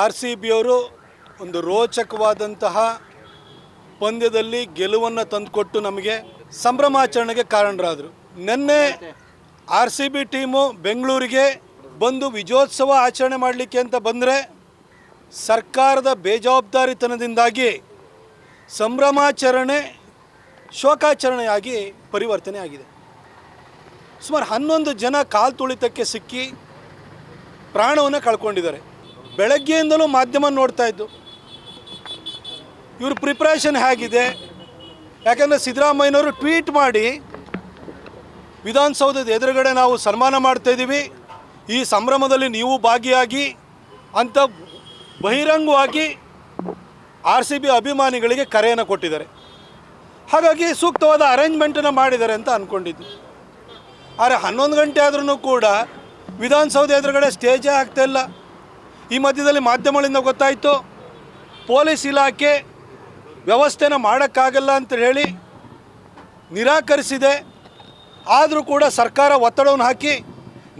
R C ಬಿಯವರು ಒಂದು ರೋಚಕವಾದಂತಹ ಪಂದ್ಯದಲ್ಲಿ ಗೆಲುವನ್ನು ತಂದುಕೊಟ್ಟು ನಮಗೆ ಸಂಭ್ರಮಾಚರಣೆಗೆ ಕಾರಣರಾದರು. ನಿನ್ನೆ ಆರ್ ಸಿ ಬಿ ಟೀಮು ಬೆಂಗಳೂರಿಗೆ ಬಂದು ವಿಜಯೋತ್ಸವ ಆಚರಣೆ ಮಾಡಲಿಕ್ಕೆ ಅಂತ ಬಂದರೆ ಸರ್ಕಾರದ ಬೇಜವಾಬ್ದಾರಿತನದಿಂದಾಗಿ ಸಂಭ್ರಮಾಚರಣೆ ಶೋಕಾಚರಣೆಯಾಗಿ ಪರಿವರ್ತನೆ ಆಗಿದೆ ಸುಮಾರು ಹನ್ನೊಂದು ಜನ ಕಾಲು ತುಳಿತಕ್ಕೆ ಸಿಕ್ಕಿ ಪ್ರಾಣವನ್ನು ಕಳ್ಕೊಂಡಿದ್ದಾರೆ. ಬೆಳಗ್ಗೆಯಿಂದಲೂ ಮಾಧ್ಯಮ ನೋಡ್ತಾ ಇದ್ದು, ಇವ್ರ ಪ್ರಿಪ್ರೇಷನ್ ಹೇಗಿದೆ? ಯಾಕಂದರೆ ಸಿದ್ದರಾಮಯ್ಯನವರು ಟ್ವೀಟ್ ಮಾಡಿ, ವಿಧಾನಸೌಧದ ಎದುರುಗಡೆ ನಾವು ಸನ್ಮಾನ ಮಾಡ್ತಾಯಿದ್ದೀವಿ ಈ ಸಂಭ್ರಮದಲ್ಲಿ ನೀವು ಭಾಗಿಯಾಗಿ, ಅಂತ ಬಹಿರಂಗವಾಗಿ ಆರ್ ಸಿ ಬಿ ಅಭಿಮಾನಿಗಳಿಗೆ ಕರೆಯನ್ನು ಕೊಟ್ಟಿದ್ದಾರೆ. ಹಾಗಾಗಿ ಸೂಕ್ತವಾದ ಅರೇಂಜ್ಮೆಂಟನ್ನು ಮಾಡಿದ್ದಾರೆ ಅಂತ ಅಂದ್ಕೊಂಡಿದ್ದು ಆದರೆ ಹನ್ನೊಂದು ಗಂಟೆ ಆದ್ರೂ ಕೂಡ ವಿಧಾನಸೌಧ ಎದುರುಗಡೆ ಸ್ಟೇಜೇ ಆಗ್ತಾ ಇಲ್ಲ. ಈ ಮಧ್ಯದಲ್ಲಿ ಮಾಧ್ಯಮಗಳಿಂದ ಗೊತ್ತಾಯಿತು. ಪೊಲೀಸ್ ಇಲಾಖೆ ವ್ಯವಸ್ಥೆನ ಮಾಡೋಕ್ಕಾಗಲ್ಲ ಅಂತ ಹೇಳಿ ನಿರಾಕರಿಸಿದೆ. ಆದರೂ ಕೂಡ ಸರ್ಕಾರ ಒತ್ತಡವನ್ನು ಹಾಕಿ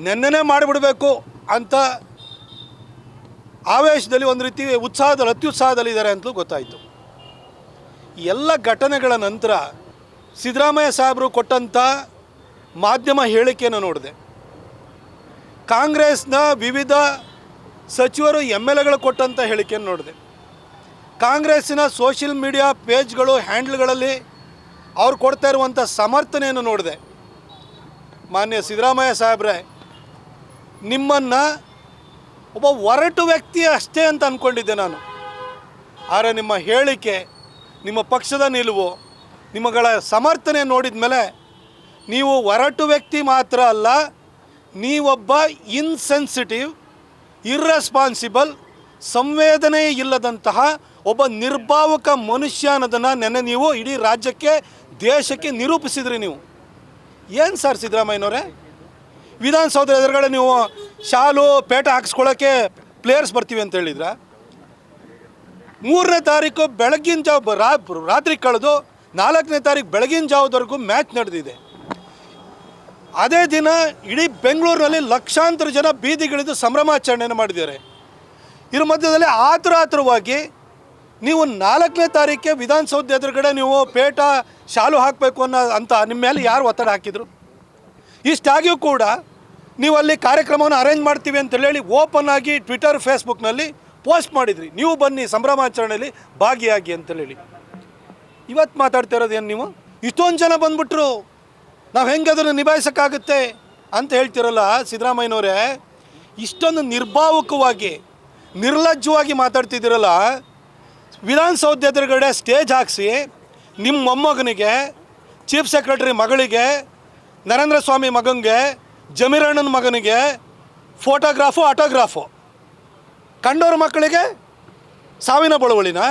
ನೆನ್ನೆನೇ ಮಾಡಿಬಿಡಬೇಕು ಅಂತ ಆವೇಶದಲ್ಲಿ ಒಂದು ರೀತಿ ಉತ್ಸಾಹದಲ್ಲಿ ಅತ್ಯುತ್ಸಾಹದಲ್ಲಿ ಇದ್ದಾರೆ ಅಂತಲೂ ಗೊತ್ತಾಯಿತು. ಎಲ್ಲ ಘಟನೆಗಳ ನಂತರ ಸಿದ್ದರಾಮಯ್ಯ ಸಾಹೇಬರು ಕೊಟ್ಟಂಥ ಮಾಧ್ಯಮ ಹೇಳಿಕೆಯನ್ನು ನೋಡಿದೆ. ಕಾಂಗ್ರೆಸ್ನ ವಿವಿಧ ಸಚಿವರು ಎಂ ಎಲ್ ಎಗಳು ಕೊಟ್ಟಂಥ ಹೇಳಿಕೆಯನ್ನು ನೋಡಿದೆ. ಕಾಂಗ್ರೆಸ್ಸಿನ ಸೋಷಿಯಲ್ ಮೀಡಿಯಾ ಪೇಜ್ಗಳು, ಹ್ಯಾಂಡ್ಲ್ಗಳಲ್ಲಿ ಅವ್ರು ಕೊಡ್ತಾ ಇರುವಂಥ ಸಮರ್ಥನೆಯನ್ನು ನೋಡಿದೆ. ಮಾನ್ಯ ಸಿದ್ದರಾಮಯ್ಯ ಸಾಹೇಬ್ರೆ, ನಿಮ್ಮನ್ನು ಒಬ್ಬ ಒರಟು ವ್ಯಕ್ತಿ ಅಷ್ಟೇ ಅಂತ ಅಂದ್ಕೊಂಡಿದ್ದೆ ನಾನು. ಆದರೆ ನಿಮ್ಮ ಹೇಳಿಕೆ, ನಿಮ್ಮ ಪಕ್ಷದ ನಿಲುವು, ನಿಮ್ಮಗಳ ಸಮರ್ಥನೆ ನೋಡಿದ ಮೇಲೆ ನೀವು ಒರಟು ವ್ಯಕ್ತಿ ಮಾತ್ರ ಅಲ್ಲ, ನೀವೊಬ್ಬ ಇನ್ಸೆನ್ಸಿಟಿವ್ ಇರ್ರೆಸ್ಪಾನ್ಸಿಬಲ್ ಸಂವೇದನೆ ಇಲ್ಲದಂತಹ ಒಬ್ಬ ನಿರ್ಭಾವಕ ಮನುಷ್ಯ ಅನ್ನೋದನ್ನು ನೆನ್ನೆ ನೀವು ಇಡೀ ರಾಜ್ಯಕ್ಕೆ, ದೇಶಕ್ಕೆ ನಿರೂಪಿಸಿದ್ರಿ ನೀವು. ಏನು ಸರ್ ಸಿದ್ದರಾಮಯ್ಯನವರೇ? ವಿಧಾನಸೌಧ ಎದುರುಗಡೆ ನೀವು ಶಾಲು, ಪೇಟ ಹಾಕ್ಸ್ಕೊಳ್ಳೋಕ್ಕೆ ಪ್ಲೇಯರ್ಸ್ ಬರ್ತೀವಿ ಅಂತ ಹೇಳಿದ್ರ? ಮೂರನೇ ತಾರೀಕು ಬೆಳಗಿನ ಜಾವ ರಾತ್ರಿ ಕಳೆದು ನಾಲ್ಕನೇ ತಾರೀಕು ಬೆಳಗಿನ ಜಾವದವರೆಗೂ ಮ್ಯಾಚ್ ನಡೆದಿದೆ. ಅದೇ ದಿನ ಇಡೀ ಬೆಂಗಳೂರಿನಲ್ಲಿ ಲಕ್ಷಾಂತರ ಜನ ಬೀದಿಗಿಳಿದು ಸಂಭ್ರಮಾಚರಣೆಯನ್ನು ಮಾಡಿದ್ದಾರೆ. ಇದ್ರ ಮಧ್ಯದಲ್ಲಿ ಆತುರ ಆತುರವಾಗಿ ನೀವು ನಾಲ್ಕನೇ ತಾರೀಕೆ ವಿಧಾನಸೌಧ ಎದುರುಗಡೆ ನೀವು ಪೇಟ ಶಾಲು ಹಾಕಬೇಕು ಅನ್ನೋ ಅಂತ ನಿಮ್ಮ ಮೇಲೆ ಯಾರು ಒತ್ತಡ ಹಾಕಿದರು? ಇಷ್ಟಾಗಿಯೂ ಕೂಡ ನೀವು ಅಲ್ಲಿ ಕಾರ್ಯಕ್ರಮವನ್ನು ಅರೇಂಜ್ ಮಾಡ್ತೀವಿ ಅಂತೇಳಿ ಹೇಳಿ ಓಪನ್ ಆಗಿ ಟ್ವಿಟರ್ ಫೇಸ್ಬುಕ್ನಲ್ಲಿ ಪೋಸ್ಟ್ ಮಾಡಿದ್ರಿ. ನೀವು ಬನ್ನಿ ಸಂಭ್ರಮಾಚರಣೆಯಲ್ಲಿ ಭಾಗಿಯಾಗಿ ಅಂತೇಳಿ ಇವತ್ತು ಮಾತಾಡ್ತಾ ಇರೋದು ಏನು ನೀವು? ಇಷ್ಟೊಂದು ಜನ ಬಂದ್ಬಿಟ್ರು. ನಾವು ಹೆಂಗೆ ಅದನ್ನು ನಿಭಾಯಿಸೋಕ್ಕಾಗುತ್ತೆ ಅಂತ ಹೇಳ್ತಿರಲ್ಲ ಸಿದ್ದರಾಮಯ್ಯನವರೇ, ಇಷ್ಟೊಂದು ನಿರ್ಭಾವಕವಾಗಿ, ನಿರ್ಲಜ್ಜವಾಗಿ ಮಾತಾಡ್ತಿದ್ದೀರಲ್ಲ ವಿಧಾನಸೌಧ ಎದುರುಗಡೆ ಸ್ಟೇಜ್ ಹಾಕಿಸಿ ನಿಮ್ಮ ಮೊಮ್ಮಗನಿಗೆ, ಚೀಫ್ ಸೆಕ್ರೆಟರಿ ಮಗಳಿಗೆ, ನರೇಂದ್ರ ಸ್ವಾಮಿ ಮಗನಿಗೆ ಜಮೀರಣ್ಣನ ಮಗನಿಗೆ ಫೋಟೋಗ್ರಾಫು, ಆಟೋಗ್ರಾಫು. ಕಂಡವ್ರ ಮಕ್ಕಳಿಗೆ ಸಾವಿನ ಬಳುವಳಿನ?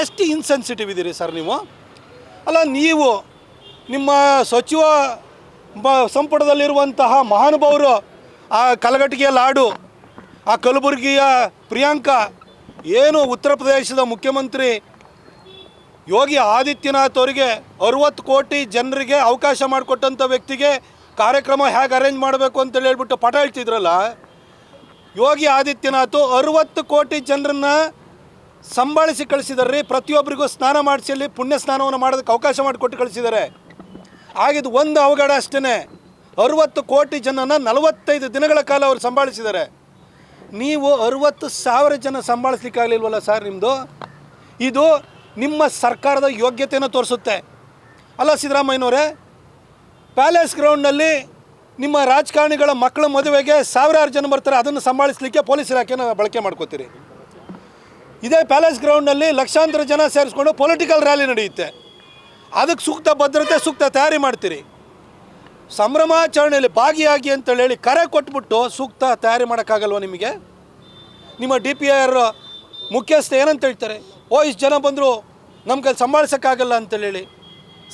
ಎಷ್ಟು ಇನ್ಸೆನ್ಸಿಟಿವ್ ಇದ್ದೀರಿ ಸರ್ ನೀವು? ಅಲ್ಲ, ನೀವು ನಿಮ್ಮ ಸಚಿವ ಸಂಪುಟದಲ್ಲಿರುವಂತಹ ಮಹಾನುಭಾವರು ಆ ಕಲಘಟಗಿಯ ಲಾಡು, ಆ ಕಲಬುರಗಿಯ ಪ್ರಿಯಾಂಕಾ, ಏನು ಉತ್ತರ ಪ್ರದೇಶದ ಮುಖ್ಯಮಂತ್ರಿ ಯೋಗಿ ಆದಿತ್ಯನಾಥ್ ಅವರಿಗೆ ಅರುವತ್ತು ಕೋಟಿ ಜನರಿಗೆ ಅವಕಾಶ ಮಾಡಿಕೊಟ್ಟಂಥ ವ್ಯಕ್ತಿಗೆ ಕಾರ್ಯಕ್ರಮ ಹೇಗೆ ಅರೇಂಜ್ ಮಾಡಬೇಕು ಅಂತೇಳಿ ಹೇಳ್ಬಿಟ್ಟು ಪಟ ಹೇಳ್ತಿದ್ರಲ್ಲ, ಯೋಗಿ ಆದಿತ್ಯನಾಥ್ ಅರುವತ್ತು ಕೋಟಿ ಜನರನ್ನ ಸಂಭಾಳಿಸಿ ಕಳಿಸಿದ್ದಾರೆ. ರೀ ಪ್ರತಿಯೊಬ್ಬರಿಗೂ ಸ್ನಾನ ಮಾಡಿಸಿ ಅಲ್ಲಿ ಪುಣ್ಯ ಸ್ನಾನವನ್ನು ಮಾಡೋದಕ್ಕೆ ಅವಕಾಶ ಮಾಡಿಕೊಟ್ಟು ಕಳಿಸಿದ್ದಾರೆ. ಆಗಿದ್ದು ಒಂದು ಅವಘಡ ಅಷ್ಟೇ ಅರುವತ್ತು ಕೋಟಿ ಜನನ ನಲವತ್ತೈದು ದಿನಗಳ ಕಾಲ ಅವರು ಸಂಭಾಳಿಸಿದ್ದಾರೆ. ನೀವು ಅರುವತ್ತು ಸಾವಿರ ಜನ ಸಂಭಾಳಿಸ್ಲಿಕ್ಕಾಗಲಿಲ್ವಲ್ಲ ಸರ್ ನಿಮ್ಮದು ಇದು ನಿಮ್ಮ ಸರ್ಕಾರದ ಯೋಗ್ಯತೆಯನ್ನು ತೋರಿಸುತ್ತೆ. ಅಲ್ಲ ಸಿದ್ದರಾಮಯ್ಯನವರೇ, ಪ್ಯಾಲೇಸ್ ಗ್ರೌಂಡ್ನಲ್ಲಿ ನಿಮ್ಮ ರಾಜಕಾರಣಿಗಳ ಮಕ್ಕಳ ಮದುವೆಗೆ ಸಾವಿರಾರು ಜನ ಬರ್ತಾರೆ, ಅದನ್ನು ಸಂಭಾಳಿಸ್ಲಿಕ್ಕೆ ಪೊಲೀಸ್ ಇಲಾಖೆನ ಬಳಕೆ ಮಾಡ್ಕೋತೀರಿ. ಇದೇ ಪ್ಯಾಲೇಸ್ ಗ್ರೌಂಡ್ನಲ್ಲಿ ಲಕ್ಷಾಂತರ ಜನ ಸೇರಿಸ್ಕೊಂಡು ಪೊಲಿಟಿಕಲ್ ರ್ಯಾಲಿ ನಡೆಯುತ್ತೆ. ಅದಕ್ಕೆ ಸೂಕ್ತ ಭದ್ರತೆ, ಸೂಕ್ತ ತಯಾರಿ ಮಾಡ್ತೀರಿ. ಸಂಭ್ರಮಾಚರಣೆಯಲ್ಲಿ ಭಾಗಿಯಾಗಿ ಅಂತೇಳಿ ಹೇಳಿ ಕರೆ ಕೊಟ್ಬಿಟ್ಟು ಸೂಕ್ತ ತಯಾರಿ ಮಾಡೋಕ್ಕಾಗಲ್ವ ನಿಮಗೆ? ನಿಮ್ಮ ಡಿ ಪಿ ಆರ್ ಮುಖ್ಯಸ್ಥ ಏನಂತ ಹೇಳ್ತಾರೆ? ಓ, ಇಷ್ಟು ಜನ ಬಂದರು ನಮ್ಮ ಕೈಲಿ ಸಂಭಾಳಿಸೋಕ್ಕಾಗಲ್ಲ ಅಂತೇಳಿ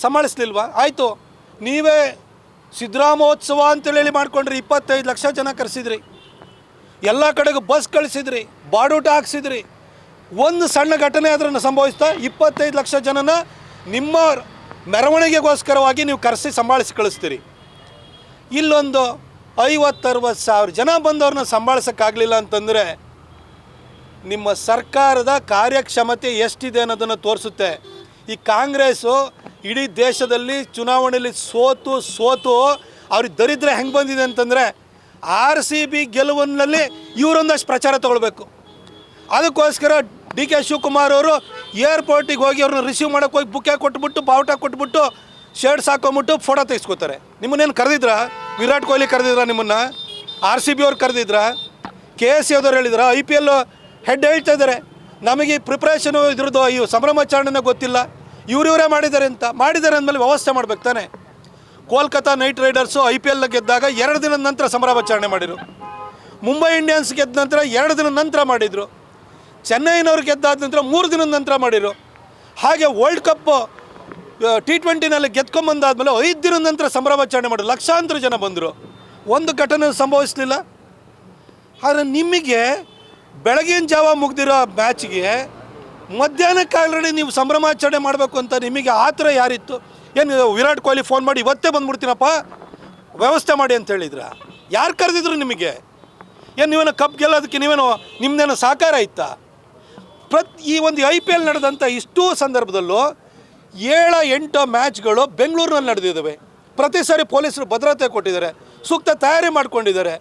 ಸಂಭಾಳಿಸ್ಲಿಲ್ವಾ? ಆಯಿತು. ನೀವೇ ಸಿದ್ದರಾಮೋತ್ಸವ ಅಂತೇಳಿ ಮಾಡ್ಕೊಂಡ್ರಿ, ಇಪ್ಪತ್ತೈದು ಲಕ್ಷ ಜನ ಕರೆಸಿದ್ರಿ. ಎಲ್ಲ ಕಡೆಗೂ ಬಸ್ ಕಳಿಸಿದ್ರಿ, ಬಾಡೂಟ ಹಾಕ್ಸಿದ್ರಿ. ಒಂದು ಸಣ್ಣ ಘಟನೆ ಅದನ್ನು ಸಂಭವಿಸ್ತಾ ಇಪ್ಪತ್ತೈದು ಲಕ್ಷ ಜನನ ನಿಮ್ಮ ಮೆರವಣಿಗೆಗೋಸ್ಕರವಾಗಿ ನೀವು ಕರೆಸಿ ಸಂಭಾಳಿಸಿ ಕಳಿಸ್ತೀರಿ. ಇಲ್ಲೊಂದು ಐವತ್ತರವತ್ತು ಸಾವಿರ ಜನ ಬಂದವ್ರನ್ನ ಸಂಭಾಳಿಸೋಕ್ಕಾಗಲಿಲ್ಲ ಅಂತಂದರೆ ನಿಮ್ಮ ಸರ್ಕಾರದ ಕಾರ್ಯಕ್ಷಮತೆ ಎಷ್ಟಿದೆ ಅನ್ನೋದನ್ನು ತೋರಿಸುತ್ತೆ. ಈ ಕಾಂಗ್ರೆಸ್ಸು ಇಡೀ ದೇಶದಲ್ಲಿ ಚುನಾವಣೆಯಲ್ಲಿ ಸೋತು ಸೋತು ಅವ್ರಿಗೆ ದರಿದ್ರ ಹೆಂಗೆ ಬಂದಿದೆ ಅಂತಂದರೆ ಆರ್ ಸಿ ಬಿ ಗೆಲುವಿನಲ್ಲಿ ಇವರೊಂದಷ್ಟು ಪ್ರಚಾರ ತಗೊಳ್ಬೇಕು. ಅದಕ್ಕೋಸ್ಕರ ಡಿ ಕೆ ಶಿವಕುಮಾರ್ ಅವರು ಏರ್ಪೋರ್ಟಿಗೆ ಹೋಗಿ ಅವ್ರನ್ನ ರಿಸೀವ್ ಮಾಡೋಕೆ ಹೋಗಿ ಬುಕ್ಕೆ ಕೊಟ್ಬಿಟ್ಟು, ಬಾವುಟ ಕೊಟ್ಬಿಟ್ಟು ಶರ್ಟ್ಸ್ ಹಾಕೊಂಬಿಟ್ಟು ಫೋಟೋ ತೆಗೆಸ್ಕೊತಾರೆ. ನಿಮ್ಮನ್ನೇನು ಕರೆದಿದ್ರ? ವಿರಾಟ್ ಕೊಹ್ಲಿ ಕರೆದಿದ್ರ ನಿಮ್ಮನ್ನು? ಆರ್ ಸಿ ಬಿ ಅವ್ರು ಕರೆದಿದ್ರ? ಕೆ ಎಸ್ ಸಿ ಅವ್ರು ಹೇಳಿದ್ರ? ಐ ಪಿ ಎಲ್ ಹೆಡ್ ಹೇಳ್ತಾ ಇದ್ದಾರೆ. ನಮಗೆ ಪ್ರಿಪ್ರೇಷನು ಇದ್ರದ್ದು ಈ ಸಂಭ್ರಮಾಚರಣೆನೇ ಗೊತ್ತಿಲ್ಲ. ಇವ್ರು ಇವರೇ ಮಾಡಿದ್ದಾರೆ ಅಂತ. ಮಾಡಿದ್ದಾರೆ ಅಂದಮೇಲೆ ವ್ಯವಸ್ಥೆ ಮಾಡ್ಬೇಕು ತಾನೆ. Kolkata knight riders I P L ಗೆದ್ದಾಗ ಎರಡು ದಿನದ ನಂತರ ಸಂಭ್ರಮಾಚರಣೆ ಮಾಡಿದರು. ಮುಂಬೈ ಇಂಡಿಯನ್ಸ್ ಗೆದ್ದ ನಂತರ ಎರಡು ದಿನದ ನಂತರ ಮಾಡಿದರು. ಚೆನ್ನೈನವ್ರು ಗೆದ್ದಾದ ನಂತರ ಮೂರು ದಿನದ ನಂತರ ಮಾಡಿರು. ಹಾಗೆ ವರ್ಲ್ಡ್ ಕಪ್ ಟಿ ಟ್ವೆಂಟಿನಲ್ಲಿ ಗೆದ್ಕೊಂಬಂದಾದ್ಮೇಲೆ ಐದು ದಿನದ ನಂತರ ಸಂಭ್ರಮಾಚರಣೆ ಮಾಡಿದ್ರು ಲಕ್ಷಾಂತರ ಜನ ಬಂದರು. ಒಂದು ಘಟನೆ ಸಂಭವಿಸಲಿಲ್ಲ. ಆದರೆ ನಿಮಗೆ ಬೆಳಗಿನ ಜಾವ ಮುಗ್ದಿರೋ ಮ್ಯಾಚ್ಗೆ ಮಧ್ಯಾಹ್ನಕ್ಕೆ ಆಲ್ರೆಡಿ ನೀವು ಸಂಭ್ರಮಾಚರಣೆ ಮಾಡಬೇಕು ಅಂತ ನಿಮಗೆ ಆ ಥರ ಯಾರಿತ್ತು? ಏನು, ವಿರಾಟ್ ಕೊಹ್ಲಿ ಫೋನ್ ಮಾಡಿ, ಇವತ್ತೇ ಬಂದ್ಬಿಡ್ತೀನಪ್ಪ, ವ್ಯವಸ್ಥೆ ಮಾಡಿ ಅಂತ ಹೇಳಿದ್ರ. ಯಾರು ಕರೆದಿದ್ರು ನಿಮಗೆ? ಏನು, ನೀವೇನೋ ಕಪ್ ಗೆಲ್ಲೋದಕ್ಕೆ ನೀವೇನೋ ನಿಮ್ಮದೇನೋ ಸಾಕಾರ ಇತ್ತಾ? ಪ್ರತಿ, ಈ ಒಂದು ಐ ಪಿ ಎಲ್ ನಡೆದಂಥ ಇಷ್ಟೂ ಸಂದರ್ಭದಲ್ಲೂ ಏಳ ಎಂಟು ಮ್ಯಾಚ್ಗಳು ಬೆಂಗಳೂರಿನಲ್ಲಿ ನಡೆದಿದ್ದಾವೆ. ಪ್ರತಿ ಸಾರಿ ಪೊಲೀಸರು ಭದ್ರತೆ ಕೊಟ್ಟಿದ್ದಾರೆ, ಸೂಕ್ತ ತಯಾರಿ ಮಾಡ್ಕೊಂಡಿದ್ದಾರೆ.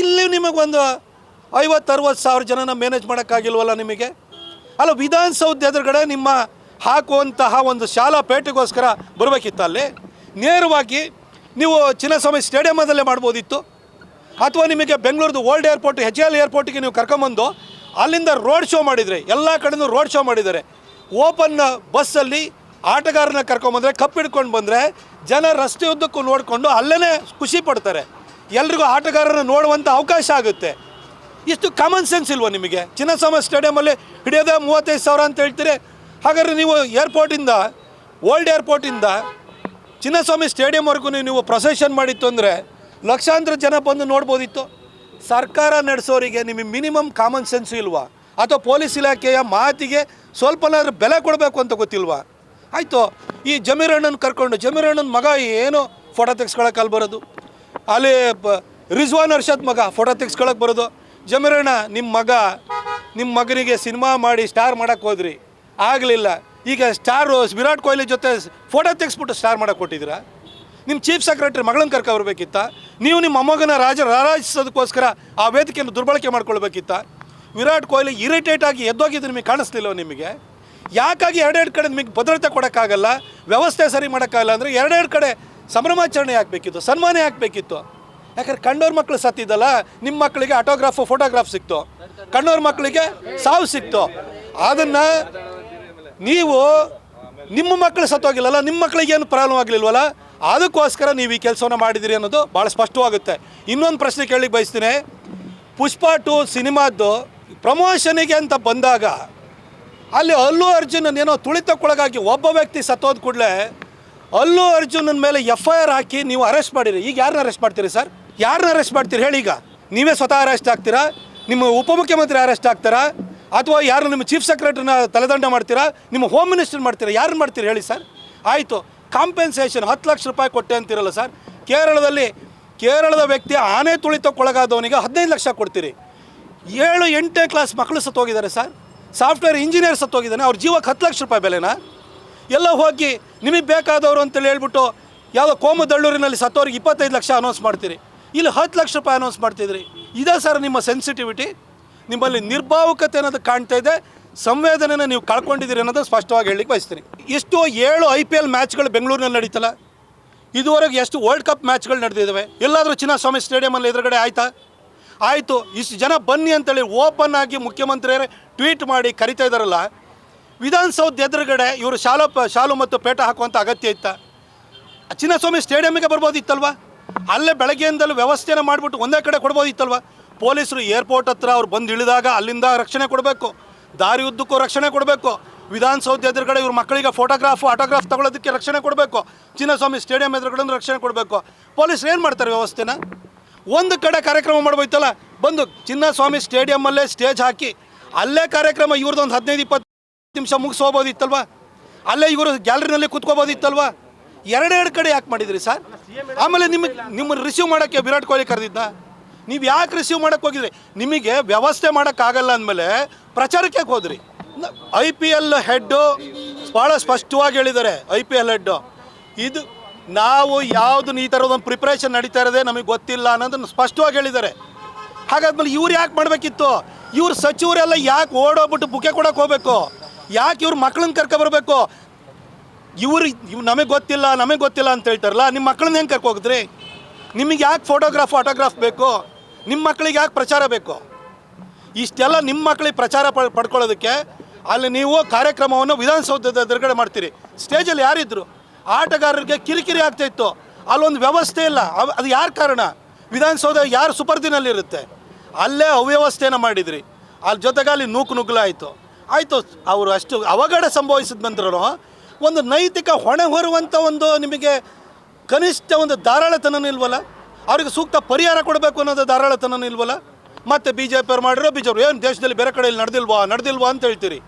ಇಲ್ಲಿ ನಿಮಗೊಂದು ಐವತ್ತು ಅರವತ್ತು ಸಾವಿರ ಜನನ ಮ್ಯಾನೇಜ್ ಮಾಡೋಕ್ಕಾಗಿಲ್ವಲ್ಲ ನಿಮಗೆ? ಅಲ್ಲ, ವಿಧಾನಸೌಧ ಎದುರುಗಡೆ ನಿಮ್ಮ ಹಾಕುವಂತಹ ಒಂದು ಶಾಲಾ ಪೇಟೆಗೋಸ್ಕರ ಬರಬೇಕಿತ್ತು ಅಲ್ಲಿ. ನೇರವಾಗಿ ನೀವು ಚಿನ್ನಸ್ವಾಮಿ ಸ್ಟೇಡಿಯಮದಲ್ಲೇ ಮಾಡ್ಬೋದಿತ್ತು. ಅಥವಾ ನಿಮಗೆ ಬೆಂಗಳೂರದು ಓಲ್ಡ್ ಏರ್ಪೋರ್ಟ್ ಹೆಚ್ ಎಲ್ ಏರ್ಪೋರ್ಟಿಗೆ ನೀವು ಕರ್ಕೊಂಬಂದು ಅಲ್ಲಿಂದ ರೋಡ್ ಶೋ ಮಾಡಿದರೆ, ಎಲ್ಲ ಕಡೆಯೂ ರೋಡ್ ಶೋ ಮಾಡಿದ್ದಾರೆ. ಓಪನ್ ಬಸ್ಸಲ್ಲಿ ಆಟಗಾರನ ಕರ್ಕೊಂಬಂದರೆ ಕಪ್ ಹಿಡ್ಕೊಂಡು ಬಂದರೆ, ಜನ ರಸ್ತೆ ಉದ್ದಕ್ಕೂ ನೋಡಿಕೊಂಡು ಅಲ್ಲೇ ಖುಷಿ ಪಡ್ತಾರೆ. ಎಲ್ರಿಗೂ ಆಟಗಾರರನ್ನ ನೋಡುವಂಥ ಅವಕಾಶ ಆಗುತ್ತೆ. ಇಷ್ಟು ಕಾಮನ್ ಸೆನ್ಸ್ ಇಲ್ವ ನಿಮಗೆ? ಚಿನ್ನಸ್ವಾಮಿ ಸ್ಟೇಡಿಯಮಲ್ಲಿ ಹಿಡಿಯೋದೇ ಮೂವತ್ತೈದು ಸಾವಿರ ಅಂತ ಹೇಳ್ತೀರಿ. ಹಾಗಾದ್ರೆ ನೀವು ಏರ್ಪೋರ್ಟಿಂದ ಓಲ್ಡ್ ಏರ್ಪೋರ್ಟಿಂದ ಚಿನ್ನಸ್ವಾಮಿ ಸ್ಟೇಡಿಯಂವರೆಗೂ ನೀವು ಪ್ರೊಸೆಷನ್ ಮಾಡಿತ್ತು ಅಂದರೆ ಲಕ್ಷಾಂತರ ಜನ ಬಂದು ನೋಡ್ಬೋದಿತ್ತು. ಸರ್ಕಾರ ನಡೆಸೋರಿಗೆ ನಿಮಗೆ ಮಿನಿಮಮ್ ಕಾಮನ್ ಸೆನ್ಸು ಇಲ್ವಾ? ಅಥವಾ ಪೊಲೀಸ್ ಇಲಾಖೆಯ ಮಾತಿಗೆ ಸ್ವಲ್ಪನಾದ್ರೂ ಬೆಲೆ ಕೊಡಬೇಕು ಅಂತ ಗೊತ್ತಿಲ್ವಾ? ಆಯಿತು, ಈ ಜಮೀರಣ್ಣನ ಕರ್ಕೊಂಡು, ಜಮೀರಣ್ಣನ ಮಗ ಏನು ಫೋಟೋ ತೆಗೆಸ್ಕೊಳಕ್ಕೆ ಬರೋದು? ಅಲ್ಲಿ ರಿಜ್ವಾನ್ ಅರ್ಷದ್ ಮಗ ಫೋಟೋ ತೆಗ್ಸ್ಕೊಳಕ್ಕೆ ಬರೋದು? ಜಮೀರಣ್ಣ ನಿಮ್ಮ ಮಗ ನಿಮ್ಮ ಮಗನಿಗೆ ಸಿನಿಮಾ ಮಾಡಿ ಸ್ಟಾರ್ ಮಾಡೋಕ್ಕೆ ಹೋದ್ರಿ? ಆಗಲಿಲ್ಲ. ಈಗ ಸ್ಟಾರು ವಿರಾಟ್ ಕೊಹ್ಲಿ ಜೊತೆ ಫೋಟೋ ತೆಗೆಸ್ಬಿಟ್ಟು ಸ್ಟಾರ್ ಮಾಡೋಕ್ಕೆ ಕೊಟ್ಟಿದ್ದೀರಾ? ನಿಮ್ಮ ಚೀಫ್ ಸೆಕ್ರೆಟರಿ ಮಗಳನ್ನ ಕರ್ಕೊಬರ್ಬೇಕಿತ್ತ ನೀವು ನಿಮ್ಮ ಮೊಮ್ಮಗನ ರಾಜ ರಾರಾಜಿಸೋದಕ್ಕೋಸ್ಕರ ಆ ವೇದಿಕೆಯನ್ನು ದುರ್ಬಳಕೆ ಮಾಡ್ಕೊಳ್ಬೇಕಿತ್ತ? ವಿರಾಟ್ ಕೊಹ್ಲಿ ಇರಿಟೇಟ್ ಆಗಿ ಎದ್ದೋಗಿದ್ದು ನಿಮಗೆ ಕಾಣಿಸ್ಲಿಲ್ಲ ನಿಮಗೆ? ಯಾಕಾಗಿ ಎರಡೆರಡು ಕಡೆ ನಿಮಗೆ ಭದ್ರತೆ ಕೊಡೋಕ್ಕಾಗಲ್ಲ, ವ್ಯವಸ್ಥೆ ಸರಿ ಮಾಡೋಕ್ಕಾಗಲ್ಲ ಅಂದರೆ ಎರಡೆರಡು ಕಡೆ ಸಂಭ್ರಮಾಚರಣೆ ಹಾಕಬೇಕಿತ್ತು ಸನ್ಮಾನ ಹಾಕಬೇಕಿತ್ತು ಯಾಕಂದ್ರೆ ಕಣ್ಣೋರ್ ಮಕ್ಕಳು ಸತ್ತಿದ್ದಲ್ಲ ನಿಮ್ಮ ಮಕ್ಕಳಿಗೆ ಆಟೋಗ್ರಾಫ್ ಫೋಟೋಗ್ರಾಫ್ ಸಿಕ್ತು. ಕಣ್ಣೋರ್ ಮಕ್ಕಳಿಗೆ ಸಾವು ಸಿಕ್ತು. ಅದನ್ನು ನೀವು ನಿಮ್ಮ ಮಕ್ಕಳು ಸತ್ತೋಗಿಲ್ಲಲ್ಲ, ನಿಮ್ಮ ಮಕ್ಕಳಿಗೆ ಏನು ಪ್ರಾಬ್ಲಮ್ ಆಗಲಿಲ್ವಲ್ಲ? ಅದಕ್ಕೋಸ್ಕರ ನೀವು ಈ ಕೆಲಸವನ್ನು ಮಾಡಿದಿರಿ ಅನ್ನೋದು ಭಾಳ ಸ್ಪಷ್ಟವಾಗುತ್ತೆ. ಇನ್ನೊಂದು ಪ್ರಶ್ನೆ ಕೇಳಲಿಕ್ಕೆ ಬಯಸ್ತೀನಿ. ಪುಷ್ಪ ಟು ಸಿನಿಮಾದ್ದು ಪ್ರಮೋಷನಿಗೆ ಅಂತ ಬಂದಾಗ ಅಲ್ಲಿ ಅಲ್ಲು ಅರ್ಜುನನ್ ಏನೋ ತುಳಿತಕ್ಕೊಳಗಾಗಿ ಒಬ್ಬ ವ್ಯಕ್ತಿ ಸತ್ತೋದ ಕೂಡಲೇ ಅಲ್ಲು ಅರ್ಜುನನ ಮೇಲೆ ಎಫ್ ಐ ಆರ್ ಹಾಕಿ ನೀವು ಅರೆಸ್ಟ್ ಮಾಡಿರಿ. ಈಗ ಯಾರನ್ನ ಅರೆಸ್ಟ್ ಮಾಡ್ತೀರಿ ಸರ್? ಯಾರನ್ನ ಅರೆಸ್ಟ್ ಮಾಡ್ತೀರಿ ಹೇಳಿ ಈಗ. ನೀವೇ ಸ್ವತಃ ಅರೆಸ್ಟ್ ಆಗ್ತೀರಾ? ನಿಮ್ಮ ಉಪಮುಖ್ಯಮಂತ್ರಿ ಅರೆಸ್ಟ್ ಆಗ್ತಾರಾ? ಅಥವಾ ಯಾರು ನಿಮ್ಮ ಚೀಫ್ ಸೆಕ್ರೆಟರಿನ ತಲೆದಂಡ ಮಾಡ್ತೀರಾ? ನಿಮ್ಮ ಹೋಮ್ ಮಿನಿಸ್ಟರ್ ಮಾಡ್ತೀರಾ? ಯಾರು ಮಾಡ್ತೀರಿ ಹೇಳಿ ಸರ್? ಆಯಿತು. ಕಾಂಪೆನ್ಸೇಷನ್ ಹತ್ತು ಲಕ್ಷ ರೂಪಾಯಿ ಕೊಟ್ಟೆ ಅಂತಿರಲ್ಲ ಸರ್? ಕೇರಳದಲ್ಲಿ, ಕೇರಳದ ವ್ಯಕ್ತಿ ಆನೆ ತುಳಿತಕ್ಕೊಳಗಾದವನಿಗೆ ಹದಿನೈದು ಲಕ್ಷ ಕೊಡ್ತೀರಿ. ಏಳು ಎಂಟನೇ ಕ್ಲಾಸ್ ಮಕ್ಕಳು ಸತ್ತೋಗಿದ್ದಾರೆ ಸರ್. ಸಾಫ್ಟ್ವೇರ್ ಇಂಜಿನಿಯರ್ ಸತ್ತೋಗಿದ್ದಾನೆ. ಅವ್ರ ಜೀವಕ್ಕೆ ಹತ್ತು ಲಕ್ಷ ರೂಪಾಯಿ ಬೆಲೆನಾ? ಎಲ್ಲ ಹೋಗಿ ನಿಮಗೆ ಬೇಕಾದವರು ಅಂತೇಳಿ ಹೇಳ್ಬಿಟ್ಟು ಯಾವುದೋ ಕೋಮದಳ್ಳೂರಿನಲ್ಲಿ ಸತ್ತೋರಿಗೆ ಇಪ್ಪತ್ತೈದು ಲಕ್ಷ ಅನೌನ್ಸ್ ಮಾಡ್ತೀರಿ. ಇಲ್ಲಿ ಹತ್ತು ಲಕ್ಷ ರೂಪಾಯಿ ಅನೌನ್ಸ್ ಮಾಡ್ತಿದ್ರಿ. ಇದೇ ಸರ್ ನಿಮ್ಮ ಸೆನ್ಸಿಟಿವಿಟಿ ನಿಮ್ಮಲ್ಲಿ ನಿರ್ಭಾವುಕತೆ ಅನ್ನೋದು ಕಾಣ್ತಾ ಇದೆ. ಸಂವೇದನೆನ ನೀವು ಕಳ್ಕೊಂಡಿದ್ದೀರಿ ಅನ್ನೋದು ಸ್ಪಷ್ಟವಾಗಿ ಹೇಳಲಿಕ್ಕೆ ಬಯಸ್ತೀನಿ. ಎಷ್ಟು ಏಳು ಐ ಪಿ ಎಲ್ ಮ್ಯಾಚ್ಗಳು ಬೆಂಗಳೂರಿನಲ್ಲಿ ನಡೀತಲ್ಲ. ಇದುವರೆಗೆ ಎಷ್ಟು ವರ್ಲ್ಡ್ ಕಪ್ ಮ್ಯಾಚ್ಗಳು ನಡೆದಿದ್ದಾವೆ. ಎಲ್ಲಾದರೂ ಚಿನ್ನಸ್ವಾಮಿ ಸ್ಟೇಡಿಯಮಲ್ಲಿ ಎದುರುಗಡೆ ಆಯ್ತಾ? ಆಯಿತು, ಇಷ್ಟು ಜನ ಬನ್ನಿ ಅಂತೇಳಿ ಓಪನ್ ಆಗಿ ಮುಖ್ಯಮಂತ್ರಿಯರೇ ಟ್ವೀಟ್ ಮಾಡಿ ಕರಿತಾ ಇದ್ದಾರಲ್ಲ. ವಿಧಾನಸೌಧ ಎದುರುಗಡೆ ಇವರು ಶಾಲು ಶಾಲು ಮತ್ತು ಪೇಟ ಹಾಕುವಂಥ ಅಗತ್ಯ ಇತ್ತ? ಚಿನ್ನಸ್ವಾಮಿ ಸ್ಟೇಡಿಯಮ್ಗೆ ಬರ್ಬೋದಿತ್ತಲ್ವಾ? ಅಲ್ಲೇ ಬೆಳಗ್ಗೆಯಿಂದಲೂ ವ್ಯವಸ್ಥೆಯನ್ನು ಮಾಡಿಬಿಟ್ಟು ಒಂದೇ ಕಡೆ ಕೊಡ್ಬೋದಿತ್ತಲ್ವ? ಪೊಲೀಸರು ಏರ್ಪೋರ್ಟ್ ಹತ್ರ ಅವ್ರು ಬಂದು ಇಳಿದಾಗ ಅಲ್ಲಿಂದ ರಕ್ಷಣೆ ಕೊಡಬೇಕು. ದಾರಿ ಉದ್ದಕ್ಕೂ ರಕ್ಷಣೆ ಕೊಡಬೇಕು. ವಿಧಾನಸೌಧ ಎದುರುಗಡೆ ಇವ್ರ ಮಕ್ಕಳಿಗೆ ಫೋಟೋಗ್ರಾಫ್ ಆಟೋಗ್ರಾಫ್ ತಗೊಳ್ಳೋದಕ್ಕೆ ರಕ್ಷಣೆ ಕೊಡಬೇಕು. ಚಿನ್ನಸ್ವಾಮಿ ಸ್ಟೇಡಿಯಂ ಎದುರುಗಡೆ ರಕ್ಷಣೆ ಕೊಡಬೇಕು. ಪೊಲೀಸ್ ಏನು ಮಾಡ್ತಾರೆ ವ್ಯವಸ್ಥೆನ? ಒಂದು ಕಡೆ ಕಾರ್ಯಕ್ರಮ ಮಾಡ್ಬೋಯ್ತಲ್ಲ, ಬಂದು ಚಿನ್ನಸ್ವಾಮಿ ಸ್ಟೇಡಿಯಮ್ಮಲ್ಲೇ ಸ್ಟೇಜ್ ಹಾಕಿ, ಅಲ್ಲೇ ಕಾರ್ಯಕ್ರಮ ಇವ್ರದ್ದೊಂದು ಹದಿನೈದು, ಇಪ್ಪತ್ತು ನಿಮಿಷ ಮುಗಿಸ್ಕೋಬೋದಿತ್ತಲ್ವಾ? ಅಲ್ಲೇ ಇವರು ಗ್ಯಾಲರಿನಲ್ಲಿ ಕುತ್ಕೋಬೋದಿತ್ತಲ್ವ? ಎರಡೆರಡು ಕಡೆ ಯಾಕೆ ಮಾಡಿದ್ರಿ ಸರ್? ಆಮೇಲೆ ನಿಮಗೆ ನಿಮ್ಮನ್ನು ರಿಸೀವ್ ಮಾಡೋಕ್ಕೆ ವಿರಾಟ್ ಕೊಹ್ಲಿ ಕರೆದಿದ್ದ ನೀವು ಯಾಕೆ ರಿಸೀವ್ ಮಾಡೋಕ್ಕೆ ಹೋಗಿದ್ರಿ? ನಿಮಗೆ ವ್ಯವಸ್ಥೆ ಮಾಡೋಕ್ಕಾಗಲ್ಲ ಅಂದಮೇಲೆ ಪ್ರಚಾರಕ್ಕೆ ಹೋದ್ರಿ? ಐ ಪಿ ಎಲ್ ಹೆಡ್ಡು ಭಾಳ ಸ್ಪಷ್ಟವಾಗಿ ಹೇಳಿದ್ದಾರೆ ಐ ಪಿ ಎಲ್ ಹೆಡ್ಡು ಇದು ನಾವು ಯಾವುದು ಈ ಥರದೊಂದು ಪ್ರಿಪ್ರೇಷನ್ ನಡೀತಾ ಇರೋದೇ ನಮಗೆ ಗೊತ್ತಿಲ್ಲ ಅನ್ನೋದನ್ನು ಸ್ಪಷ್ಟವಾಗಿ ಹೇಳಿದ್ದಾರೆ. ಹಾಗಾದ್ಮೇಲೆ ಇವ್ರು ಯಾಕೆ ಮಾಡಬೇಕಿತ್ತು? ಇವ್ರು ಸಚಿವರೆಲ್ಲ ಯಾಕೆ ಓಡೋಗ್ಬಿಟ್ಟು ಬುಕೆ ಕೊಡೋಕೆ ಹೋಗ್ಬೇಕು? ಯಾಕೆ ಇವ್ರ ಮಕ್ಕಳನ್ನ ಕರ್ಕೊಬರ್ಬೇಕು ಇವ್ರು ಇವ್ ನಮಗೆ ಗೊತ್ತಿಲ್ಲ ನಮಗೆ ಗೊತ್ತಿಲ್ಲ ಅಂತ ಹೇಳ್ತಾರಲ್ಲ ನಿಮ್ಮ ಮಕ್ಕಳನ್ನ ಹೆಂಗೆ ಕರ್ಕೋಗಿದ್ರಿ ನಿಮಗೆ ಯಾಕೆ ಫೋಟೋಗ್ರಾಫ್ ಆಟೋಗ್ರಾಫ್ ಬೇಕು? ನಿಮ್ಮ ಮಕ್ಕಳಿಗೆ ಯಾಕೆ ಪ್ರಚಾರ ಬೇಕು? ಇಷ್ಟೆಲ್ಲ ನಿಮ್ಮ ಮಕ್ಕಳಿಗೆ ಪ್ರಚಾರ ಪಡ್, ಪಡ್ಕೊಳ್ಳೋದಕ್ಕೆ ಅಲ್ಲಿ ನೀವು ಕಾರ್ಯಕ್ರಮವನ್ನು ವಿಧಾನಸೌಧದ ಎದುರುಗಡೆ ಮಾಡ್ತೀರಿ. ಸ್ಟೇಜಲ್ಲಿ ಯಾರಿದ್ರು? ಆಟಗಾರರಿಗೆ ಕಿರಿಕಿರಿ ಆಗ್ತಾಯಿತ್ತು ಅಲ್ಲೊಂದು ವ್ಯವಸ್ಥೆ ಇಲ್ಲ. ಅದು ಯಾರ ಕಾರಣ? ವಿಧಾನಸೌಧ ಯಾರು ಸುಪರ್ದಿನಲ್ಲಿರುತ್ತೆ? ಅಲ್ಲೇ ಅವ್ಯವಸ್ಥೆನ ಮಾಡಿದ್ರಿ. ಅಲ್ಲಿ ಜೊತೆಗೆ ಅಲ್ಲಿ ನೂಕು ನುಗ್ಗಲಾಯಿತು ಆಯಿತು, ಅವರು ಅಷ್ಟು ಅವಘಡ ಸಂಭವಿಸಿದ ನಂತರ ಒಂದು ನೈತಿಕ ಹೊಣೆ ಹೊರುವಂಥ ಒಂದು ನಿಮಗೆ ಕನಿಷ್ಠ ಒಂದು ಧಾರಾಳತನ ಇಲ್ವಲ್ಲ? ಅವ್ರಿಗೆ ಸೂಕ್ತ ಪರಿಹಾರ ಕೊಡಬೇಕು ಅನ್ನೋದು ಧಾರಾಳತನ ಇಲ್ವಲ್ಲ? ಮತ್ತೆ ಬಿ ಜೆ ಪಿಯವ್ರು ಮಾಡಿರೋ ಬಿ ಜೆ ಪಿ ಏನು ದೇಶದಲ್ಲಿ ಬೇರೆ ಕಡೆಯಲ್ಲಿ ನಡೆದಿಲ್ವಾ? ನಡೆದಿಲ್ವಾ? ಅಂತ ಹೇಳ್ತೀರಿ.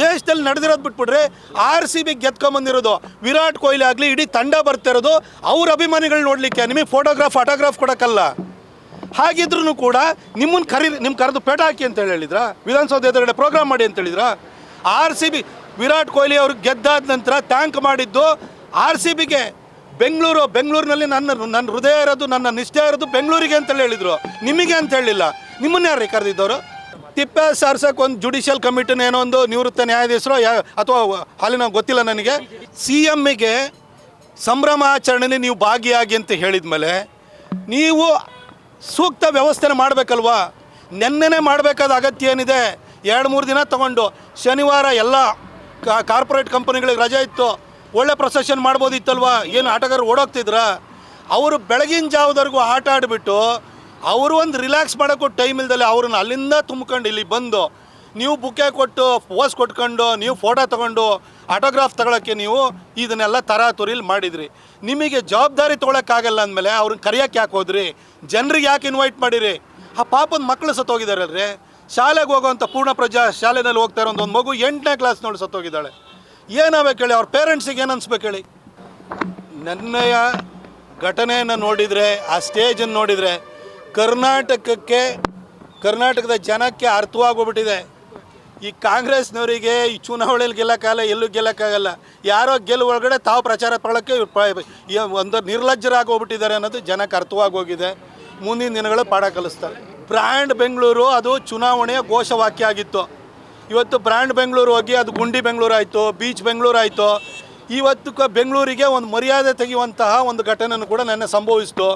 ದೇಶದಲ್ಲಿ ನಡೆದಿರೋದು ಬಿಟ್ಬಿಟ್ರೆ ಆರ್ ಸಿ ಬಿ ಗೆದ್ಕೊಂಬಂದಿರೋದು, ವಿರಾಟ್ ಕೊಹ್ಲಿ ಆಗಲಿ, ಇಡೀ ತಂಡ ಬರ್ತಿರೋದು ಅವ್ರ ಅಭಿಮಾನಿಗಳು ನೋಡಲಿಕ್ಕೆ, ನಿಮಗೆ ಫೋಟೋಗ್ರಾಫ್ ಆಟೋಗ್ರಾಫ್ ಕೊಡೋಕ್ಕಲ್ಲ. ಹಾಗಿದ್ರೂ ಕೂಡ ನಿಮ್ಮನ್ನು ಕರಿ ನಿಮ್ಮ ಕರೆದು ಪೇಟ ಹಾಕಿ ಅಂತ ಹೇಳಿದ್ರ? ವಿಧಾನಸೌಧ ಎದುರುಗಡೆ ಪ್ರೋಗ್ರಾಮ್ ಮಾಡಿ ಅಂತ ಹೇಳಿದ್ರ? R C B Virat Kohli ಅವ್ರಿಗೆ ಗೆದ್ದಾದ ನಂತರ ಟ್ಯಾಂಕ್ ಮಾಡಿದ್ದು ಆರ್ ಸಿ ಬಿಗೆ ಬೆಂಗಳೂರು, ಬೆಂಗಳೂರಿನಲ್ಲಿ ನನ್ನ ನನ್ನ ಹೃದಯ ಇರೋದು, ನನ್ನ ನಿಷ್ಠೆ ಇರೋದು ಬೆಂಗಳೂರಿಗೆ ಅಂತೇಳಿ ಹೇಳಿದರು. ನಿಮಗೆ ಅಂತ ಹೇಳಿಲ್ಲ. ನಿಮ್ಮನ್ನ ಯಾರು ಕರೆದಿದ್ದವರು? ತಿಪ್ಪೆ ಸಾರ್ಸಕ್ಕೆ ಒಂದು ಜುಡಿಷಿಯಲ್ ಕಮಿಟಿನ ಏನೋ ಒಂದು ನಿವೃತ್ತ ನ್ಯಾಯಾಧೀಶರು ಅಥವಾ ಹಾಲಿನ ಗೊತ್ತಿಲ್ಲ ನನಗೆ. ಸಿ ಎಮ್ಮಿಗೆ ಸಂಭ್ರಮಾಚರಣೆಯಲ್ಲಿ ನೀವು ಭಾಗಿಯಾಗಿ ಅಂತ ಹೇಳಿದ ಮೇಲೆ ನೀವು ಸೂಕ್ತ ವ್ಯವಸ್ಥೆನ ಮಾಡಬೇಕಲ್ವಾ? ನೆನ್ನೆನೇ ಮಾಡಬೇಕಾದ ಅಗತ್ಯ ಏನಿದೆ? ಎರಡು ಮೂರು ದಿನ ತಗೊಂಡು ಶನಿವಾರ ಎಲ್ಲ ಕಾರ್ಪೊರೇಟ್ ಕಂಪನಿಗಳಿಗೆ ರಜೆ ಇತ್ತು. ಒಳ್ಳೆ ಪ್ರೊಸೆಷನ್ ಮಾಡ್ಬೋದಿತ್ತಲ್ವಾ? ಏನು ಆಟಗಾರರು ಓಡೋಗ್ತಿದ್ರ? ಅವರು ಬೆಳಗಿನ ಜಾವದವರೆಗೂ ಆಟ ಆಡಿಬಿಟ್ಟು ಅವರು ಒಂದು ರಿಲ್ಯಾಕ್ಸ್ ಮಾಡೋಕ್ಕೂ ಟೈಮ್ ಇಲ್ದಲೆ ಅವ್ರನ್ನ ಅಲ್ಲಿಂದ ತುಂಬ್ಕೊಂಡು ಇಲ್ಲಿ ಬಂದು ನೀವು ಬುಕ್ಕೆ ಕೊಟ್ಟು ಪೋಸ್ ಕೊಟ್ಕೊಂಡು, ನೀವು ಫೋಟೋ ತೊಗೊಂಡು ಆಟೋಗ್ರಾಫ್ ತಗೊಳಕ್ಕೆ ನೀವು ಇದನ್ನೆಲ್ಲ ತರಾತುರಿಲಿ ಮಾಡಿದ್ರಿ. ನಿಮಗೆ ಜವಾಬ್ದಾರಿ ತೊಗೊಳಕ್ಕಾಗಲ್ಲ ಅಂದಮೇಲೆ ಅವ್ರನ್ನ ಕರೆಯೋಕ್ಕೆ ಯಾಕೆ ಹೋದ್ರಿ? ಜನರಿಗೆ ಯಾಕೆ ಇನ್ವೈಟ್ ಮಾಡಿರಿ? ಆ ಪಾಪದ ಮಕ್ಕಳು ಸತ್ತೋಗಿದಾರಲ್ರಿ ಶಾಲೆಗೆ ಹೋಗುವಂಥ ಪೂರ್ಣ ಪ್ರಜಾ, ಶಾಲೆನಲ್ಲಿ ಹೋಗ್ತಾ ಇರೋ ಒಂದು ಮಗು ಎಂಟನೇ ಕ್ಲಾಸ್ ನೋಡಿ ಸತ್ತೋಗಿದ್ದಾಳೆ. ಏನಾಗಬೇಕು ಹೇಳಿ ಅವ್ರ ಪೇರೆಂಟ್ಸಿಗೆ ಏನು ಅನ್ಸ್ಬೇಕು ಹೇಳಿ? ನೆನ್ನೆಯ ಘಟನೆಯನ್ನು ನೋಡಿದರೆ, ಆ ಸ್ಟೇಜನ್ನು ನೋಡಿದರೆ, ಕರ್ನಾಟಕಕ್ಕೆ, ಕರ್ನಾಟಕದ ಜನಕ್ಕೆ ಅರ್ಥವಾಗೋಗ್ಬಿಟ್ಟಿದೆ ಈ ಕಾಂಗ್ರೆಸ್ನವರಿಗೆ ಈ ಚುನಾವಣೆಯಲ್ಲಿ ಗೆಲ್ಲಕ್ಕಾಗಲ್ಲ ಎಲ್ಲೂ ಗೆಲ್ಲಕ್ಕಾಗಲ್ಲ ಯಾರೋ ಗೆಲ್ಲುವ ಒಳಗಡೆ ತಾವು ಪ್ರಚಾರ ಪಡೋಕ್ಕೆ ಒಂದು ನಿರ್ಲಜ್ಜರಾಗೋಗ್ಬಿಟ್ಟಿದ್ದಾರೆ ಅನ್ನೋದು ಜನಕ್ಕೆ ಅರ್ಥವಾಗೋಗಿದೆ ಮುಂದಿನ ದಿನಗಳು ಪಾಠ ಕಲಿಸ್ತಾರೆ. ಬ್ರ್ಯಾಂಡ್ ಬೆಂಗಳೂರು, ಅದು ಚುನಾವಣೆಯ ಘೋಷವಾಕ್ಯ ಆಗಿತ್ತು. ಇವತ್ತು ಬ್ರ್ಯಾಂಡ್ ಬೆಂಗಳೂರು ಹೋಗಿ ಅದು ಗುಂಡಿ ಬೆಂಗಳೂರು ಆಯಿತು, ಬೀಚ್ ಬೆಂಗಳೂರು ಆಯಿತು. ಇವತ್ತು ಬೆಂಗಳೂರಿಗೆ ಒಂದು ಮರ್ಯಾದೆ ತೆಗೆಯುವಂತಹ ಒಂದು ಘಟನೆ ಕೂಡ ನೆನ್ನೆ ಸಂಭವಿಸ್ತು.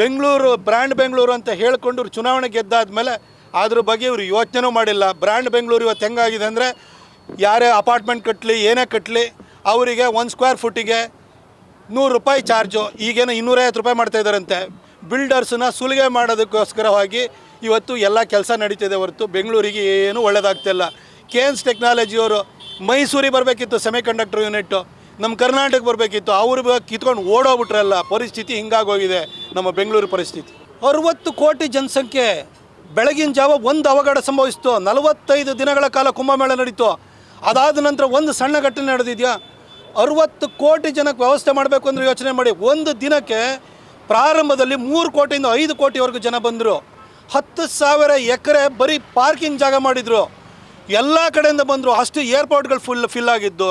ಬೆಂಗಳೂರು, ಬ್ರ್ಯಾಂಡ್ ಬೆಂಗಳೂರು ಅಂತ ಹೇಳ್ಕೊಂಡು ಚುನಾವಣೆ ಗೆದ್ದಾದ್ಮೇಲೆ ಅದ್ರ ಬಗ್ಗೆ ಇವರು ಯೋಚನೆನೂ ಮಾಡಿಲ್ಲ. ಬ್ರ್ಯಾಂಡ್ ಬೆಂಗಳೂರು ಇವತ್ತು ಹೆಂಗಾಗಿದೆ ಅಂದರೆ ಯಾರೇ ಅಪಾರ್ಟ್ಮೆಂಟ್ ಕಟ್ಟಲಿ ಏನೇ ಕಟ್ಟಲಿ ಅವರಿಗೆ ಒಂದು ಸ್ಕ್ವೇರ್ ಫುಟ್ಟಿಗೆ ನೂರು ರೂಪಾಯಿ ಚಾರ್ಜು. ಈಗೇನೋ ಇನ್ನೂರೈವತ್ತು ರೂಪಾಯಿ ಮಾಡ್ತಾ ಇದ್ದಾರಂತೆ. ಬಿಲ್ಡರ್ಸನ್ನ ಸುಲಿಗೆ ಮಾಡೋದಕ್ಕೋಸ್ಕರವಾಗಿ ಇವತ್ತು ಎಲ್ಲ ಕೆಲಸ ನಡೀತಿದೆ ಹೊರತು ಬೆಂಗಳೂರಿಗೆ ಏನು ಕೆ ಎನ್ಸ್ ಟೆಕ್ನಾಲಜಿಯವರು ಮೈಸೂರಿಗೆ ಬರಬೇಕಿತ್ತು ಸೆಮಿ ಕಂಡಕ್ಟರ್ ಯೂನಿಟ್ಟು ನಮ್ಮ ಕರ್ನಾಟಕಕ್ಕೆ ಬರಬೇಕಿತ್ತು. ಅವರು ಕಿತ್ಕೊಂಡು ಓಡೋಗ್ಬಿಟ್ರಲ್ಲ, ಪರಿಸ್ಥಿತಿ ಹಿಂಗಾಗೋಗಿದೆ ನಮ್ಮ ಬೆಂಗಳೂರು ಪರಿಸ್ಥಿತಿ. ಅರುವತ್ತು ಕೋಟಿ ಜನಸಂಖ್ಯೆ, ಬೆಳಗಿನ ಜಾವ ಒಂದು ಅವಘಡ ಸಂಭವಿಸ್ತು. ನಲವತ್ತೈದು ದಿನಗಳ ಕಾಲ ಕುಂಭಮೇಳ ನಡೀತು. ಅದಾದ ನಂತರ ಒಂದು ಸಣ್ಣ ಘಟನೆ ನಡೆದಿದೆಯಾ? ಅರವತ್ತು ಕೋಟಿ ಜನಕ್ಕೆ ವ್ಯವಸ್ಥೆ ಮಾಡಬೇಕು ಅಂದರೆ ಯೋಚನೆ ಮಾಡಿ. ಒಂದು ದಿನಕ್ಕೆ ಪ್ರಾರಂಭದಲ್ಲಿ ಮೂರು ಕೋಟಿಯಿಂದ ಐದು ಕೋಟಿವರೆಗೂ ಜನ ಬಂದರು. ಹತ್ತು ಸಾವಿರ ಎಕರೆ ಬರೀ ಪಾರ್ಕಿಂಗ್ ಜಾಗ ಮಾಡಿದರು. ಎಲ್ಲ ಕಡೆಯಿಂದ ಬಂದರು. ಅಷ್ಟು ಏರ್ಪೋರ್ಟ್ಗಳು ಫುಲ್ ಫಿಲ್ ಆಗಿದ್ದು.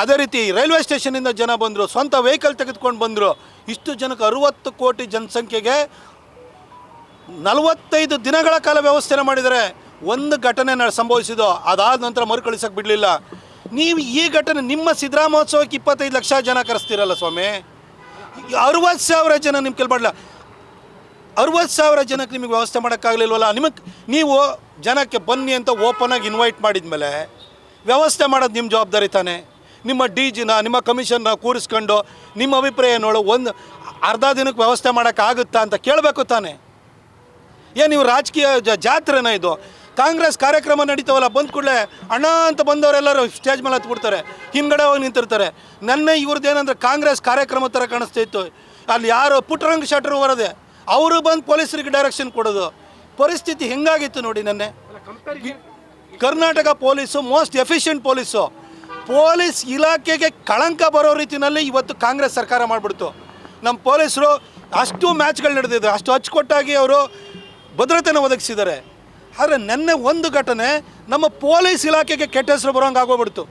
ಅದೇ ರೀತಿ ರೈಲ್ವೆ ಸ್ಟೇಷನಿಂದ ಜನ ಬಂದರು. ಸ್ವಂತ ವೆಹಿಕಲ್ ತೆಗೆದುಕೊಂಡು ಬಂದರು. ಇಷ್ಟು ಜನಕ್ಕೆ ಅರುವತ್ತು ಕೋಟಿ ಜನಸಂಖ್ಯೆಗೆ ನಲವತ್ತೈದು ದಿನಗಳ ಕಾಲ ವ್ಯವಸ್ಥೆನ ಮಾಡಿದರೆ ಒಂದು ಘಟನೆ ಸಂಭವಿಸಿದ್ದು. ಅದಾದ ನಂತರ ಮರುಕಳಿಸೋಕ್ಕೆ ಬಿಡಲಿಲ್ಲ. ನೀವು ಈ ಘಟನೆ ನಿಮ್ಮ ಸಿದ್ದರಾಮೋತ್ಸವಕ್ಕೆ ಇಪ್ಪತ್ತೈದು ಲಕ್ಷ ಜನ ಕರೆಸ್ತೀರಲ್ಲ ಸ್ವಾಮಿ? ಅರುವತ್ತು ಸಾವಿರ ಜನ ನಿಮ್ಮ ಕೆಲ್ ಮಾಡಲ್ಲ ಅರುವತ್ತು ಸಾವಿರ ಜನಕ್ಕೆ ನಿಮಗೆ ವ್ಯವಸ್ಥೆ ಮಾಡೋಕ್ಕಾಗಲಿಲ್ವಲ್ಲ? ನಿಮಗೆ ನೀವು ಜನಕ್ಕೆ ಬನ್ನಿ ಅಂತ ಓಪನಾಗಿ ಇನ್ವೈಟ್ ಮಾಡಿದ ಮೇಲೆ ವ್ಯವಸ್ಥೆ ಮಾಡೋದು ನಿಮ್ಮ ಜವಾಬ್ದಾರಿ ತಾನೇ. ನಿಮ್ಮ ಡಿ ಜಿನ ನಿಮ್ಮ ಕಮಿಷನ್ನ ಕೂರಿಸ್ಕೊಂಡು ನಿಮ್ಮ ಅಭಿಪ್ರಾಯ ನೋಡು ಒಂದು ಅರ್ಧ ದಿನಕ್ಕೆ ವ್ಯವಸ್ಥೆ ಮಾಡೋಕ್ಕಾಗುತ್ತಾ ಅಂತ ಕೇಳಬೇಕು ತಾನೇ. ಏನು ನೀವು ರಾಜಕೀಯ ಜಾತ್ರೆನ ಇದು? ಕಾಂಗ್ರೆಸ್ ಕಾರ್ಯಕ್ರಮ ನಡೀತಾವಲ್ಲ, ಬಂದ ಕೂಡಲೇ ಅಣ್ಣ ಅಂತ ಬಂದವರೆಲ್ಲರೂ ಸ್ಟೇಜ್ ಮೇಲೆ ಹತ್ಬಿಡ್ತಾರೆ ಹಿಂದ್ಗಡೆ ಹೋಗಿ ನಿಂತಿರ್ತಾರೆ. ನನ್ನ ಇವ್ರದ್ದು ಏನಂದ್ರೆ ಕಾಂಗ್ರೆಸ್ ಕಾರ್ಯಕ್ರಮ ಥರ ಕಾಣಿಸ್ತಾ ಇತ್ತು. ಅಲ್ಲಿ ಯಾರು ಪುಟ್ಟರಂಗ ಶೆಟ್ರು ಬರೋದೆ, ಅವರು ಬಂದು ಪೊಲೀಸರಿಗೆ ಡೈರೆಕ್ಷನ್ ಕೊಡೋದು. ಪರಿಸ್ಥಿತಿ ಹೆಂಗಾಗಿತ್ತು ನೋಡಿ ನೆನ್ನೆ. Karnataka police most efficient police. Police ಇಲಾಖೆಗೆ ಕಳಂಕ ಬರೋ ರೀತಿಯಲ್ಲಿ ಇವತ್ತು ಕಾಂಗ್ರೆಸ್ ಸರ್ಕಾರ ಮಾಡಿಬಿಡ್ತು. ನಮ್ಮ ಪೊಲೀಸರು ಅಷ್ಟು ಮ್ಯಾಚ್ಗಳು ನಡೆದಿದೆ. ಅಷ್ಟು ಅಚ್ಚುಕೊಟ್ಟಾಗಿ ಅವರು ಭದ್ರತೆನ ಒದಗಿಸಿದ್ದಾರೆ. ಆದರೆ ನೆನ್ನೆ ಒಂದು ಘಟನೆ ನಮ್ಮ ಪೊಲೀಸ್ ಇಲಾಖೆಗೆ ಕೆಟ್ಟ ಹೆಸರು ಬರೋಂಗೆ ಆಗೋಗ್ಬಿಡ್ತು.